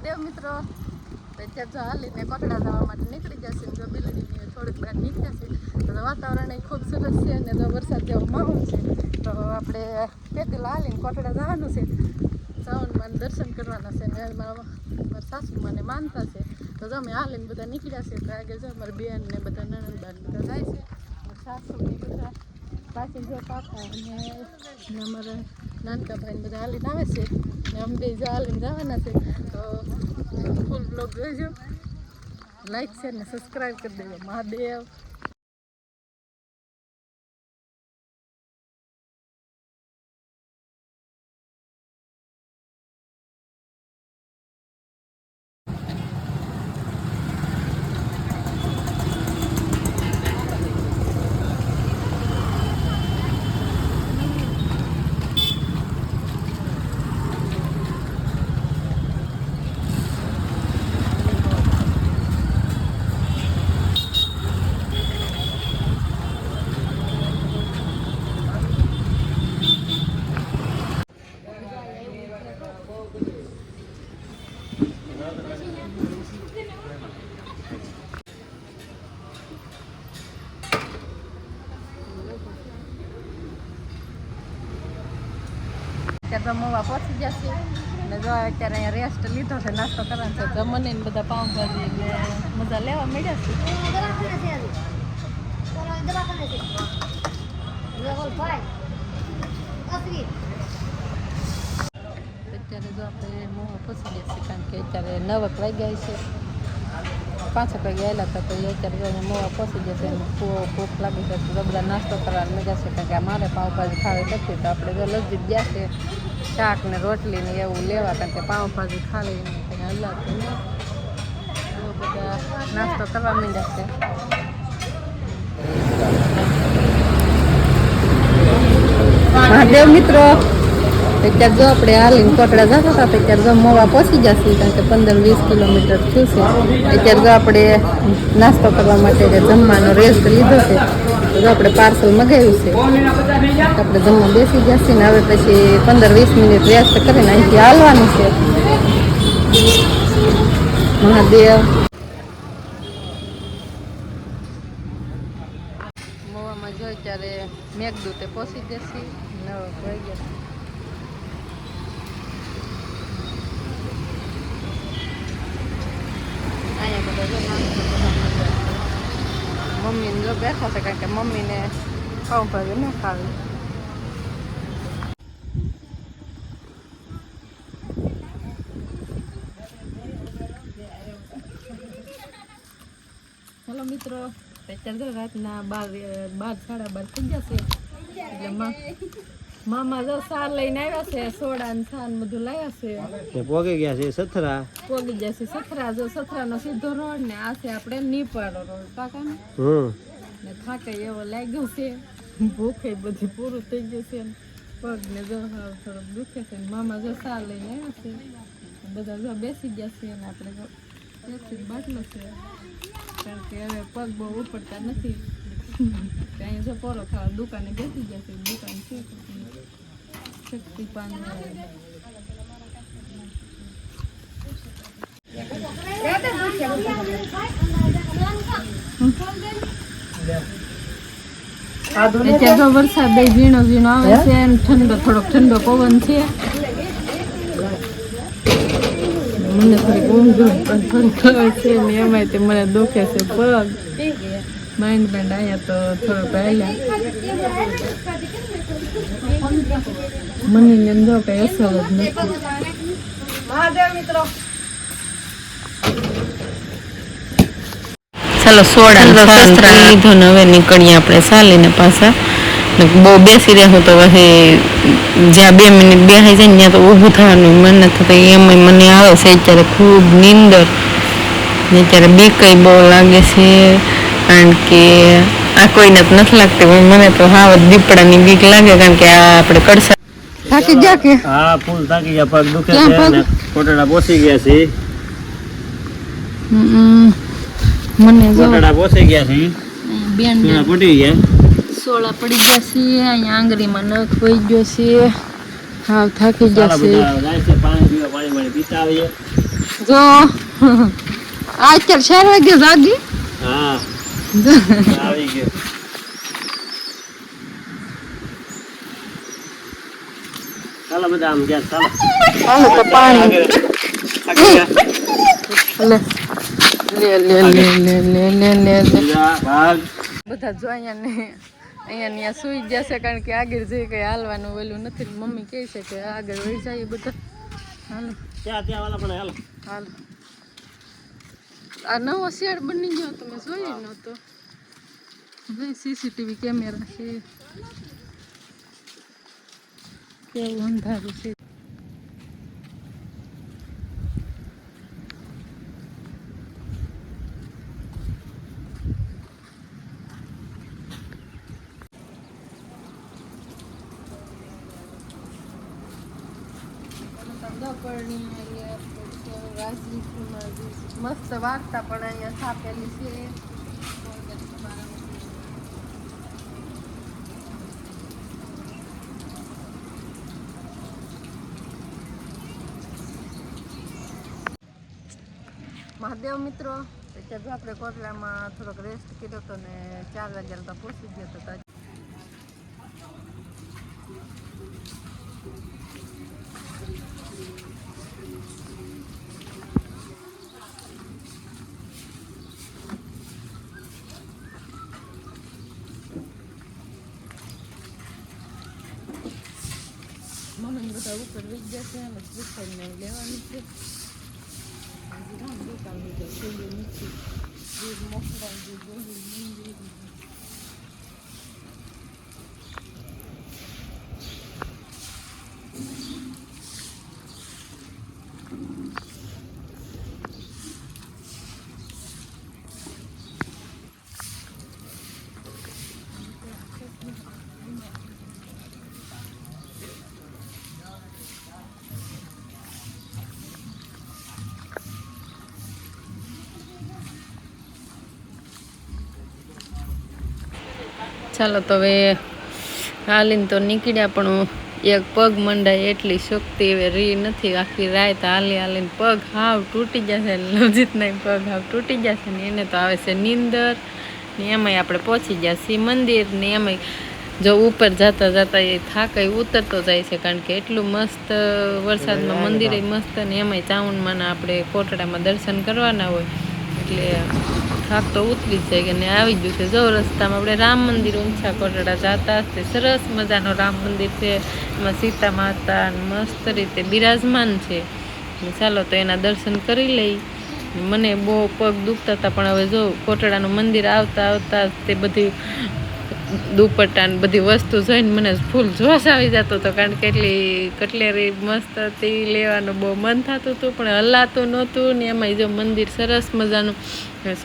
મહાદેવ મિત્રો. તો અત્યારે જો હાલીને કોટડા જવા માટે નીકળી જશે છે જો બિલ્ડીંગ થોડીક બહાર નીકળ્યા છે તો વાતાવરણ એ ખૂબ સરસ છે અને જો વરસાદ જેવો માહોલ છે, તો આપણે પેદલ હાલીને કોટડા જવાનું છે. શ્રાવણમાં દર્શન કરવાના છે ને મારા મારા સાસુમાને માનતા છે. તો અમે હાલીને બધા નીકળ્યા છે તો આગળ જો અમારી બેન ને બધા નણંદ બાન બધા જાય છે. સાસુ ને બધા પાછી જો પાપા અને અમારા નાનકા ભાઈને બધા હાલીને આવે છે. ને અમે બે જો હાલીને જવાના છે. તો ફૂલ બ્લોગ જોઈજો. લાઈક શેર ને સબસ્ક્રાઈબ કરી દેજો. મહાદેવ અત્યારે તો મોવા પહોંચી જશે ને જો અત્યારે અહીંયા રેસ્ટ લીધો છે, નાસ્તો કરવાનો છે. જમને ને બધા પાઉંભાજી ને મજા લેવા મળ્યા છે. અત્યારે જો આપણે મોવા પહોંચી જશે કારણ કે અત્યારે નવક વાગ્યા છે. પાંચેક વાગે આવેલા હતા, તો એ અત્યારે જો અહીંયા મોવા પહોંચી જશે ભૂખ લાગી છે, તો બધા નાસ્તો કરવાની મજા છે, કારણ કે મારે પાઉંભાજી ખાવી નથી, તો આપણે જો ગયા છે. શાક ને રોટલી ને એવું લેવા કારણ કે પાઉંભાજી ખાલી બધા નાસ્તો કરવા માંડ્યા છે. મહાદેવ મિત્રો, અત્યારે જો આપણે હાલીને કોટડા જતા હતા, અત્યારે જો મોવા પહોંચી જશે કારણ કે પંદર વીસ કિલોમીટર થયું છે. અત્યારે જો આપણે નાસ્તો કરવા માટે જમવાનો રેસ્ટ લીધો છે તો આપણે પાર્સલ મગાવ્યું છે. આપણે જમવા બેસી જશે ને હવે પછી પંદર વીસ મિનિટ રેસ્ટ કરીને અહીંથી હાલવાનું છે. મહાદેવ. મોવામાં જો ત્યારે મેઘદૂતે પહોંચી જશે નવ વાગ્યા અહીંયા બધા જો નાસ્તો કરવા માંડ્યા છે. મમ્મીને જો બેઠા છે કારણ કે મમ્મીને પાઉંભાજી ન ખાવી ચાલો મિત્રો અત્યારે તો રાતના બાર બાર સાડા બાર થઈ જશે એટલે મામા જો સાર લઈને આવ્યા છે સોડા ને છાન બધું લાવ્યા છે. પોગી ગયા છે સથરા? પોગી જશે સથરા જો સથરાનો સીધો રોડ ને આ છે આપણે નીપાડો રોડ કાકા? ને હમ. ને થાકે એવો લાગ્યો છે. ભૂખે બધી પૂરું થઈ ગયું છે. ને પગ ને જો થોડોક દુખે છે ને મામા જો સા લઈને આવ્યા છે. બધા જો બેસી ગયા છે અને આપણે જો બાટલો છે. કારણ કે હવે પગ બહુ ઉપડતા નથી. ત્યાં જો પોરો ખાવા દુકાને બેસી ગયા છે. દુકાન છે શક્તિ પાન અત્યારે તો વરસાદ ઝીણો ઝીણો આવે છે અને ઠંડો થોડોક ઠંડો પવન છે. મને થોડીક ઊંઘ પણ થોડીક છે ને એમાંય તે મને દુખે છે પગ. માઇન્ડ બેન્ડ અહીંયા તો થોડોક આવ્યા મને અંદર એમ જો કઈ અસર જ નથી. ચાલો સોડા લીધો ને હવે નીકળીએ આપણે સાલીને પાછા. બહુ બેસી રહ્યા તો પછી જ્યાં બે મિનિટ બેસી જાય ને ત્યાં તો ઊભું થવાનું મન થતું. એમાં મને આવે છે અત્યારે ખૂબ નીંદર. ને અત્યારે બીકઈ બહુ લાગે છે. કારણ કે આ કોઈને તો નથી લાગતી પણ મને તો હાવ દીપડાની બીક લાગે કારણ કે આ આપણે કડસા થાકી ગયા કે? હા ફૂલ થાકી ગયા. પગ દુખે છે ને કોટડા પોસી ગયા છે. હમ. મને જો કોટડા પોસી ગયા છે બેન સોળા પડી ગયા. સોળા પડી ગયા છે અહીંયા આંગળીમાં નખ વહી ગયો છે. હાવ થાકી ગયા છે. પાણી પાણી પાણી પીતા આવીએ. જો આ અત્યારે ચાર વાગે જાગી. હા. આવી ગયો. ચાલો બધા આમ ગયા ચાલો ચાલો તો પાણી. લે બધા જો અહીંયા ને અહીંયા ત્યાં સુઈ ગયા છે કારણ કે આગળ જઈ કંઈ હાલવાનું ઓલું નથી. મમ્મી કહે છે કે આગળ વહી જાય બધા. હાલો. ત્યાં ત્યાં વાલા પણ હાલો. હાલો. આ નવો શેડ બની ગયો તમે જોઈ નહોતો સીસીટીવી કેમેરા છે. કેવું અંધારું છે. મસ્ત વાર્તા પણ અહીંયા છાપેલી છે મહાદેવ મિત્રો અત્યારે આપણે કોટલામાં થોડોક રેસ્ટ કર્યો હતો ને ચાર વાગ્યા તો પહોંચી ગયો હતો તો મમ્મી બધા ઉપર વીજ જશે મજબૂત થઈને લેવાનું છે. ચાલો તો હવે હાલીને તો નીકળ્યા પણ એક પગ મંડાય એટલી શક્તિ હવે રી નથી. આખી રાત હાલી હાલીને પગ હાવ તૂટી જશે લવજીતના પગ હાવ તૂટી જશે ને એને તો આવે છે નીંદર. ને એમાંય આપણે પહોંચી ગયા છીએ મંદિર ને એમાંય જો ઉપર જતા જતા એ થાકે ઉતરતો જાય છે કારણ કે એટલું મસ્ત વરસાદમાં મંદિરે મસ્ત ને એમાંય ચાઉનમાં આપણે કોટડામાં દર્શન કરવાના હોય. એટલે થાક તો ઉતરી જાય કે ને આવી ગયું છે. જો રસ્તામાં આપણે રામ મંદિર ઊંચા કોટડા જતા હશે. સરસ મજાનો રામ મંદિર છે. એમાં સીતા માતા મસ્ત રીતે બિરાજમાન છે. ચાલો તો એના દર્શન કરી લઈ. મને બહુ પગ દુખતા હતા, પણ હવે જો કોટડાનું મંદિર આવતા આવતા તે બધી દુપટ્ટા ને બધી વસ્તુ જોઈને મને ફૂલ જોશ આવી જતો હતો. કારણ કે એટલી કટલેરી મસ્ત હતી, લેવાનું બહુ મન થતું હતું, પણ હલાતું નહોતું ને એમાંય જો મંદિર સરસ મજાનું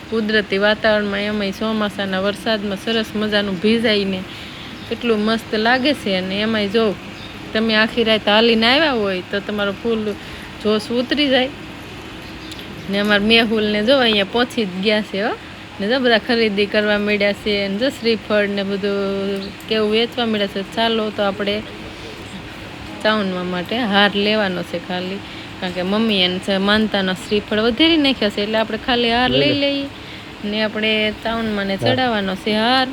કુદરતી વાતાવરણમાં એમાંય ચોમાસાના વરસાદમાં સરસ મજાનું ભીજાઈને કેટલું મસ્ત લાગે છે. અને એમાંય જો તમે આખી રાત હાલીને આવ્યા હોય તો તમારો ફૂલ જોશ ઉતરી જાય. ને અમારા મેહુલને જો અહીંયા પહોંચી જ ગયા છે હો. ને જો બધા ખરીદી કરવા મળ્યા છે ને જો શ્રીફળ ને બધું કેવું વેચવા મળ્યા છે. ચાલો તો આપણે ચાઉનમાં માટે હાર લેવાનો છે ખાલી. કારણ કે મમ્મી એને માનતાનો શ્રીફળ વધેરી નાખ્યા છે એટલે આપણે ખાલી હાર લઈ લઈએ. ને આપણે ચાઉનમાં ને ચડાવવાનો છે હાર.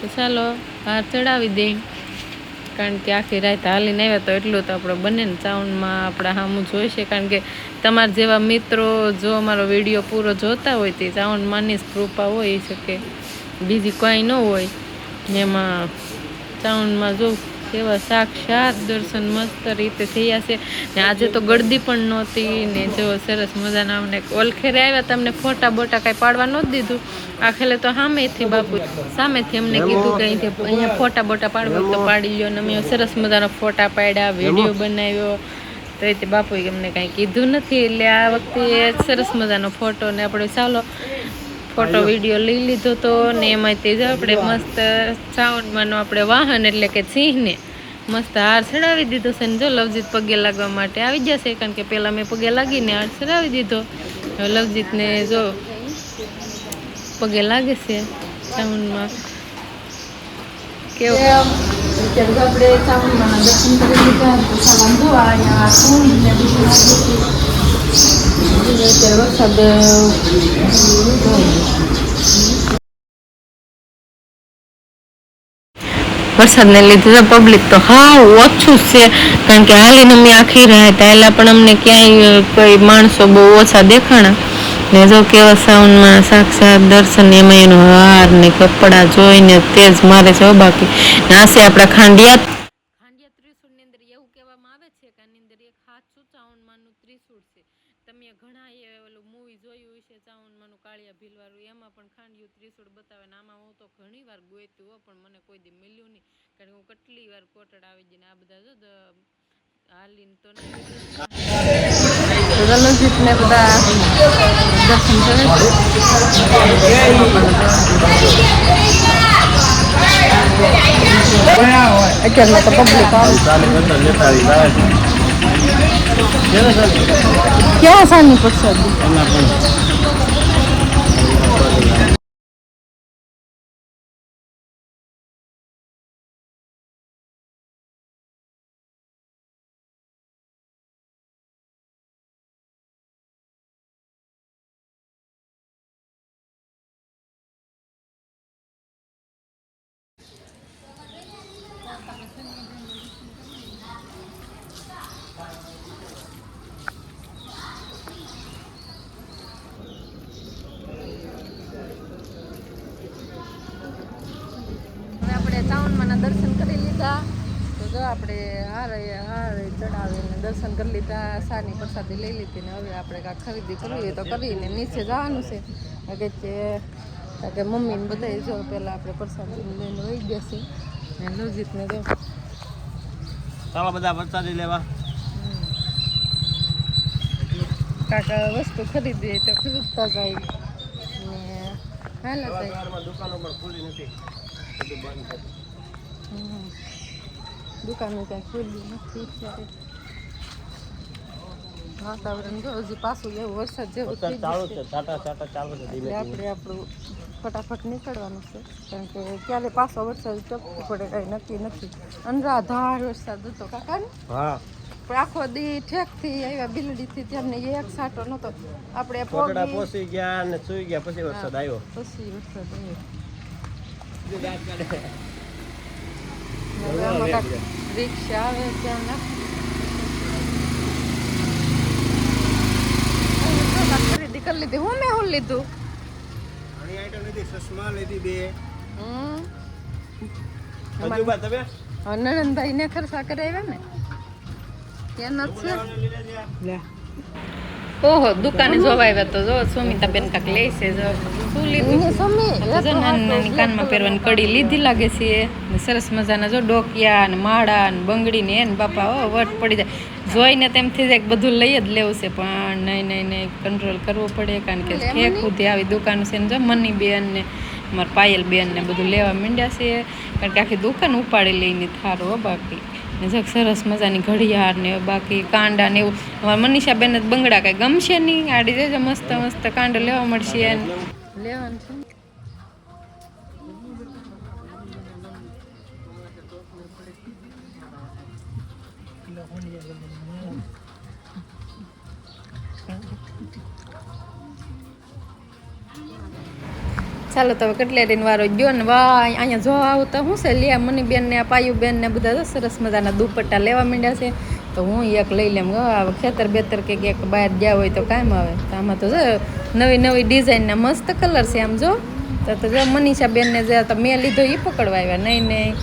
તો ચાલો હાર ચડાવી દઈ કારણ કે આખી રાત હાલીને આવ્યા તો એટલું તો આપણે બને ને ચાઉનમાં આપણે સામું જોઈશે. કારણ કે તમારા જેવા મિત્રો જો અમારો વીડિયો પૂરો જોતા હોય તે ચાઉંડમાંની જ કૃપા હોય શકે. બીજી કાંઈ ન હોય. ને એમાં ચાઉંડમાં જો કેવા સાક્ષાત દર્શન મસ્ત રીતે થયા છે. ને આજે તો ગળદી પણ નહોતી ને જો સરસ મજાના અમને ઓલખેરે આવ્યા તમને ફોટા બોટા કાંઈ પાડવા નહોતું દીધું. આખેલે તો સામેથી બાપુ સામેથી અમને કીધું કે અહીંથી અહીંયા ફોટા બોટા પાડવા તો પાડી લ્યો ને અમે સરસ મજાના ફોટા પાડ્યા વીડિયો બનાવ્યો. તો એ બાપુએ અમને કાંઈ કીધું નથી. એટલે આ વખતે સરસ મજાનો ફોટો ને આપણે ચાલો ફોટો વીડિયો લઈ લીધો તો ને એમાંથી જ આપણે મસ્ત સાઉન્ડમાંનો આપણે વાહન એટલે કે સિંહને મસ્ત હાર ચડાવી દીધો છે ને જો લવજીત પગે લાગવા માટે આવી જશે કારણ કે પહેલાં મેં પગે લાગીને હાર ચડાવી દીધો. હવે લવજીતને જો પગે લાગે છે શ્રાવણમાં કેવું? આપણે સાઉન્ડમાં દર્શન કરી લીધા સામાન જો અહીંયા ને વરસાદને લીધે તો પબ્લિક તો હા ઓછું જ છે. કારણ કે હાલીને અમે આખી રહ્યા હતા એટલે પણ અમને ક્યાંય કોઈ માણસો બહુ ઓછા દેખાણા. ને જો કેવા સાઉન્ડમાં સાક્ષાત દર્શન, એમાં એનો હાર ને કપડા જોઈને તેજ મારે છે બાકી. ને આ આપણા ખાંડિયા ત્રિશુળની અંદર એવું કહેવામાં આવે છે કે આની અંદર એક સાતસો ચાવનમાંનું ત્રિશુળ છે તમે ઘણા એ ઓલું મૂવી જોયું હશે ચાવનમાંનું કાળિયા ભીલવાળું એમાં પણ ખાંડિયું ત્રિશુળ બતાવે ને આમાં હું તો ઘણી વાર ગોઈતું હો પણ મને કોઈ દી મળ્યું નહીં કારણ કે હું કેટલી વાર કોટડ આવી જઈને આ બધા જો દ- હાલીને તો નહીં રણજીત ને બધા દર્શન કરે. અત્યારમાં તો પબ્લિક ક્યાં સાની પ્રસાદી એના પણ હવે આપણે ચાવનમાંના દર્શન કરી લીધા તો જો આપણે હારે હારે ચડાવીને દર્શન કરી લીધા સાની પ્રસાદી લઈ લીધી ને હવે આપણે કાંઈ ખરીદી કરવી હોય તો કરીને નીચે જવાનું છે. કે છે કે મમ્મીને બધાય જો પહેલાં આપણે પ્રસાદી લઈને વહી ગયા છે ને લોજીતને જો. ચાલો બધા પ્રસાદી લેવા. કાકા વસ્તુ ખરીદી તો ખરીદતા જાય. ને હાલા દુકાનો પણ ખુલ્લી નથી. બંધ. દુકાનો ક્યાંય ખુલ્લી નથી અત્યારે વાતાવરણ જો હજી પાછું જેવું વરસાદ જેવું ચાલુ છે. છાટા છાટા ચાલુ છે ધીમે આપણે આપણું ફટાફટ નીકળવાનું છે કારણ કે ક્યારે પાછો વરસાદ ટપકું પડે કઈ નક્કી નથી. અનરાધાર વરસાદ હતો કાકા ને હા. પણ આખો દી ઠેકથી આવ્યા બિલડી થી તેમને એક સાટો નતો આપણે પોગડા પોગી પોસી ગયા અને સુઈ ગયા પછી વરસાદ આવ્યો. પછી વરસાદ આવ્યો. રિક્ષા આવે ત્યાં ના ખરીદી કરી લીધી હું મેં હું લીધું. ઘણી આઈટમ લીધી ચશ્મા લીધી બે હમ હજુ બા તમે? હવે નણંદભાઈ ને ખર્ચા કરાવ્યા ને? ત્યાં નથી. ઓહો દુકાને જોવા આવ્યા તો જો સુમિતાબેન કાક લે છે જો શું લીધું જો નાની કાનમાં પહેરવાની કડી લીધી લાગે છે. સરસ મજાના જો ડોકિયા ને માળા ને બંગડી ને એને બાપા ઓ વટ પડી જાય. જોઈને તેમ થઈ જાય બધું લઈ જ લેવું છે પણ નહીં નહીં નહીં કંટ્રોલ કરવો પડે કારણ કે ઠેક સુધી આવી દુકાન છે ને જો મની બેન ને મારા પાયલ બેન ને બધું લેવા માંડ્યા છે. કારણ કે આખી દુકાન ઉપાડી લઈને થારો બાકી. ને સરસ મજાની ઘડિયાળ ને બાકી કાંડા ને એવું. અમારે મનીષા બેન જ બંગડા કાંઈ ગમશે નહીં. આડી જશે મસ્ત મસ્ત કાંડા લેવા મળશે લેવાનું ચાલો તો હવે કટલેરીનો વારો ગયો ને વાહ, અહીંયા જો આવું તો શું છે? લે મની બેન ને પાયુ બેન ને બધા સરસ મજાના દુપટ્ટા લેવા માંડ્યા છે. તો હું એક લઈ લેમ ગયો ખેતર બેતર કે ક્યાંક બહાર ગયા હોય તો કામ આવે. તો આમાં તો જો, નવી નવી ડિઝાઇનના મસ્ત કલર છે આમ જો. તો જો મનીષા બેન ને જે તો મેં લીધો એ પકડવા આવ્યા. નહીં નહીં.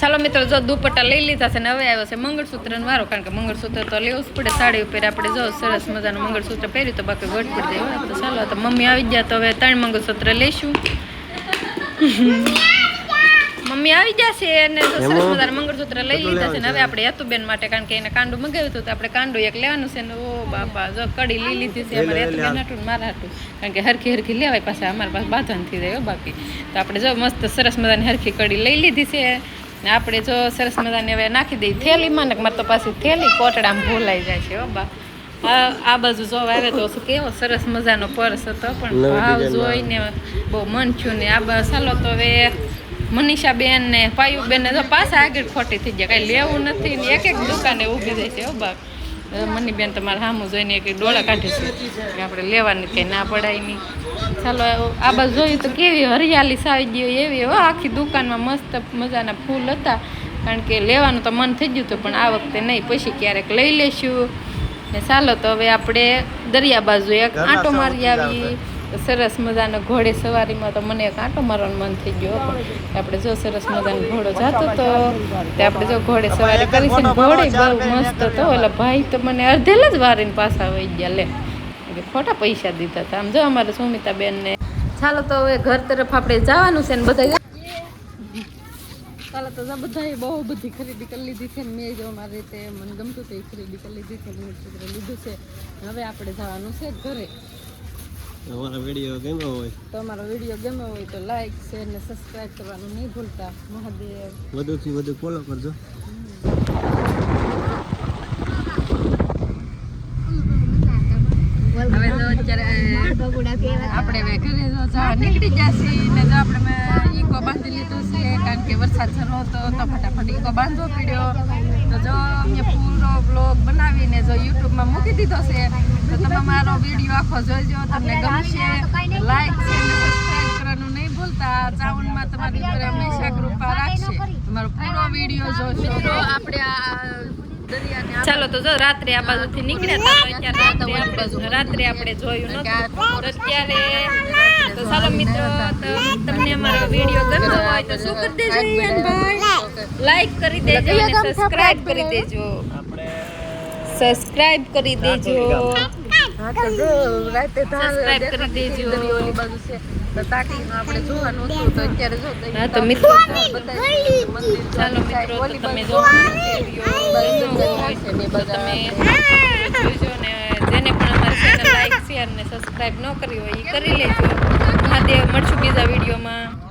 ચાલો મિત્રો જો દુપટ્ટા લઈ લીધા છે ને હવે આવ્યો છે મંગળસૂત્રનો વારો કારણ કે મંગળસૂત્ર તો લેવું જ પડે. સાડી ઉપર આપણે જો સરસ મજાનું મંગળસૂત્ર પહેર્યું તો બાકી વટ પડી જાય તો ચાલો તો મમ્મી આવી ગયા તો હવે ત્રણ મંગળસૂત્ર લઈશું. મમ્મી આવી જશે અને સરસ મજાનું મંગળસૂત્ર લઈ લીધા છે ને હવે આપણે યતુબેન માટે કારણ કે એને કાંડું મગાવ્યું હતું તો આપણે કાંડું એક લેવાનું છે ને ઓ બાપા જો કડી લઈ લીધી છે અમારે યતુબેન હાટું મારા હાટું. કારણ કે હરખી હરખી લેવાય પાછા અમારા પાસે બાંધવાનું થઈ જાય બાકી. તો આપણે જો મસ્ત સરસ મજાની હરખી કડી લઈ લીધી છે. ને આપણે જો સરસ મજાની હવે નાખી દઈએ થેલીમાં ને મારે તો પાછી થેલી કોટડામાં ભૂલાઈ જાય છે હો બા. આ આ બાજુ જોવા આવે તો શું કેવો સરસ મજાનો પર્સ હતો પણ ભાવ જોઈને બહુ મન થયું ને આ બા ચાલો તો હવે મનીષાબેન ને પાયુબેન ને તો પાછા આગળ ખોટી થઈ ગયા. કાંઈ લેવું નથી ને એક એક દુકાને ઊભી જાય છે હો બાપ મનીબેન તમારે સામું જોઈને એક ડોળા કાઢે છે? આપણે લેવાની કંઈ ના પડાય નહીં ચાલો આ બાજુ જોયું તો કેવી હરિયાળી સાવી ગયો એવી. હો આખી દુકાનમાં મસ્ત મજાના ફૂલ હતા. કારણ કે લેવાનું તો મન થઈ ગયું હતું પણ આ વખતે નહીં. પછી ક્યારેક લઈ લેશું. ને ચાલો તો હવે આપણે દરિયા બાજુ એક આંટો મારી આવીએ આવી. સરસ મજાનો ઘોડે સવારીમાં તો મને એક આંટો મારવાનું મન થઈ ગયો આપણે જો સરસ મજાનો ઘોડો જતો તો તે આપણે જો ઘોડે સવારી કરી છે ને ઘોડે બહુ મસ્ત હતો એટલે ભાઈ તો મને અડધેલ જ વારીને પાછા વહી ગયા લે. એટલે ખોટા પૈસા દીધા હતા. આમ જો અમારે સુમિતાબેન ને ચાલો તો હવે ઘર તરફ આપણે જવાનું છે ને બધા ચાલો તો બધાએ બહુ બધી ખરીદી કરી લીધી છે ને મેં જો મારી રીતે મને ગમતું તે ખરીદી કરી લીધી છે મેં લીધું છે. હવે આપણે જવાનું છે ઘરે. અમારા વીડિયો ગમ્યો હોય? તો અમારો વીડિયો ગમ્યો હોય તો લાઈક શેર ને સબસ્ક્રાઇબ કરવાનું નહીં ભૂલતા. મહાદેવ. વધુથી વધુ ફોલો કરજો. આપણે ઘરે જો જવા નીકળી જશે ને જો આપણે મેં ઈકો બાંધી લીધું છે કારણ કે વરસાદ શરૂ હતો તો ફટાફટ ઈકો બાંધવો પડ્યો. તો જો મેં પૂરો બ્લોગ બનાવીને જો યુટ્યુબમાં મૂકી દીધો છે તો તમે મારો વીડિયો આખો જોઈજો તમને ગમશે લાઈક છે અને સબસ્ક્રાઇબ કરવાનું નહીં ભૂલતા. ચાવનમાં તમારી ઉપર હંમેશા કૃપા રાખશે. તમારો પૂરો વીડિયો જોશો તો આપણે આ ચાલો તો જો રાત્રે આ બાજુથી નીકળ્યા હતા તો અત્યારે રાત્રે આપણે જોયું નતું અત્યારે તો ચાલો મિત્રો તો તમને અમારો વીડિયો ગમ્યો હોય તો શું કરી દેજો ઈયાનભાઈ? લાઈક કરી દેજો અને સબસ્ક્રાઇબ કરી દેજો. આપણે સબસ્ક્રાઇબ કરી દેજો. હા તો જો રાતે Subscribe કરી દેજો. ઓલી બાજુ છે. તો તાકીનું આપણે જોવાનું હતું તો અત્યારે જો હા તો મિત્રો ચાલો મિત્રો તમે જો તમે જોજો ને જેને પણ અમારી ચેનલ લાઈક શેર ને સબસ્ક્રાઇબ ન કરી હોય એ કરી લેજો. મહાદેવ મળશું બીજા વિડીયોમાં.